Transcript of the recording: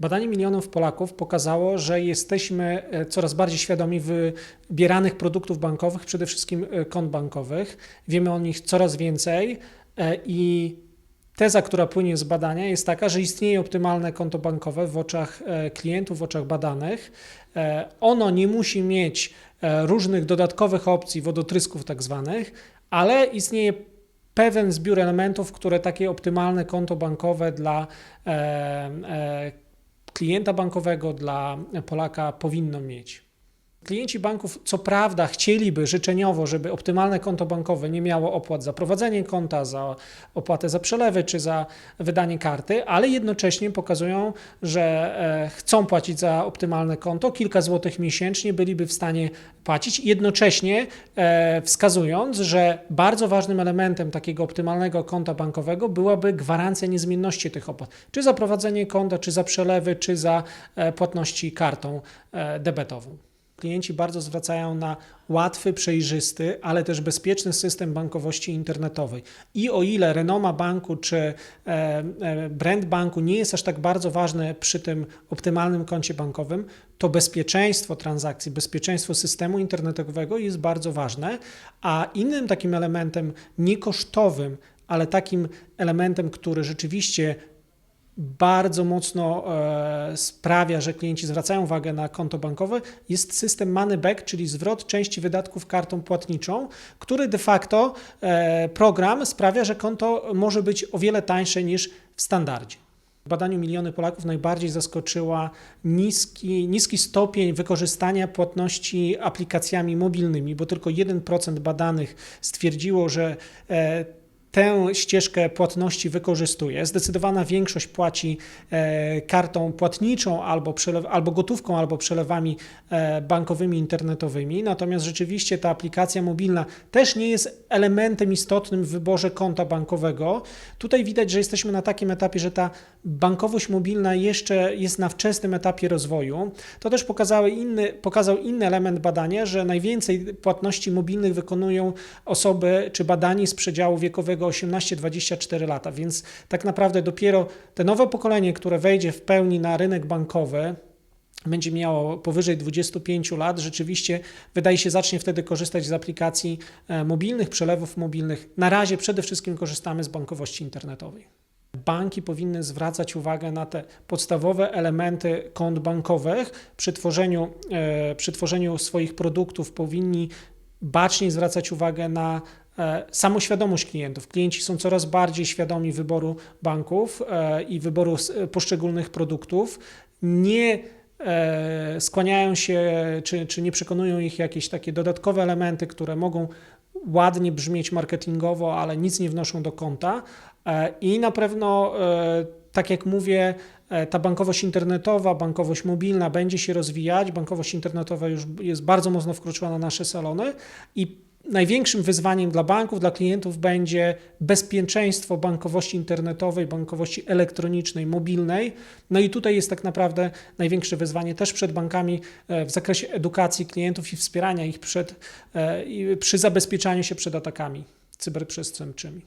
Badanie milionów Polaków pokazało, że jesteśmy e, coraz bardziej świadomi wybieranych produktów bankowych, przede wszystkim e, kont bankowych. Wiemy o nich coraz więcej e, i teza, która płynie z badania, jest taka, że istnieje optymalne konto bankowe w oczach klientów, w oczach badanych. Ono nie musi mieć różnych dodatkowych opcji, wodotrysków tak zwanych, ale istnieje pewien zbiór elementów, które takie optymalne konto bankowe dla e, e, klienta bankowego, dla Polaka powinno mieć. Klienci banków, co prawda, chcieliby życzeniowo, żeby optymalne konto bankowe nie miało opłat za prowadzenie konta, za opłatę za przelewy czy za wydanie karty, ale jednocześnie pokazują, że e, chcą płacić za optymalne konto, kilka złotych miesięcznie byliby w stanie płacić, jednocześnie e, wskazując, że bardzo ważnym elementem takiego optymalnego konta bankowego byłaby gwarancja niezmienności tych opłat, czy za prowadzenie konta, czy za przelewy, czy za e, płatności kartą debetową. Klienci bardzo zwracają na łatwy, przejrzysty, ale też bezpieczny system bankowości internetowej. I o ile renoma banku czy e, e, brand banku nie jest aż tak bardzo ważne przy tym optymalnym koncie bankowym, to bezpieczeństwo transakcji, bezpieczeństwo systemu internetowego jest bardzo ważne. A innym takim elementem niekosztowym, ale takim elementem, który rzeczywiście bardzo mocno e, sprawia, że klienci zwracają uwagę na konto bankowe, jest system money back, czyli zwrot części wydatków kartą płatniczą, który de facto e, program sprawia, że konto może być o wiele tańsze niż w standardzie. W badaniu miliony Polaków najbardziej zaskoczyła niski, niski stopień wykorzystania płatności aplikacjami mobilnymi, bo tylko 1% badanych stwierdziło, że e, tę ścieżkę płatności wykorzystuje. Zdecydowana większość płaci e, kartą płatniczą albo, przelew, albo gotówką, albo przelewami e, bankowymi, internetowymi. Natomiast rzeczywiście ta aplikacja mobilna też nie jest elementem istotnym w wyborze konta bankowego. Tutaj widać, że jesteśmy na takim etapie, że ta bankowość mobilna jeszcze jest na wczesnym etapie rozwoju. To też pokazały inny, pokazał inny element badania, że najwięcej płatności mobilnych wykonują osoby czy badani z przedziału wiekowego 18-24 lata, więc tak naprawdę dopiero te nowe pokolenie, które wejdzie w pełni na rynek bankowy, będzie miało powyżej 25 lat, rzeczywiście wydaje się zacznie wtedy korzystać z aplikacji e, mobilnych, przelewów mobilnych. Na razie przede wszystkim korzystamy z bankowości internetowej. Banki powinny zwracać uwagę na te podstawowe elementy kont bankowych. Przy tworzeniu, e, przy tworzeniu swoich produktów powinni bacznie zwracać uwagę na samoświadomość klientów. Klienci są coraz bardziej świadomi wyboru banków e, i wyboru s- poszczególnych produktów. Nie e, skłaniają się, czy, czy nie przekonują ich jakieś takie dodatkowe elementy, które mogą ładnie brzmieć marketingowo, ale nic nie wnoszą do konta. E, I na pewno, e, tak jak mówię, e, ta bankowość internetowa, bankowość mobilna będzie się rozwijać. Bankowość internetowa już jest bardzo mocno wkroczyła na nasze salony i największym wyzwaniem dla banków, dla klientów będzie bezpieczeństwo bankowości internetowej, bankowości elektronicznej, mobilnej. No i tutaj jest tak naprawdę największe wyzwanie też przed bankami e, w zakresie edukacji klientów i wspierania ich przed, e, przy zabezpieczaniu się przed atakami cyberprzestępczymi.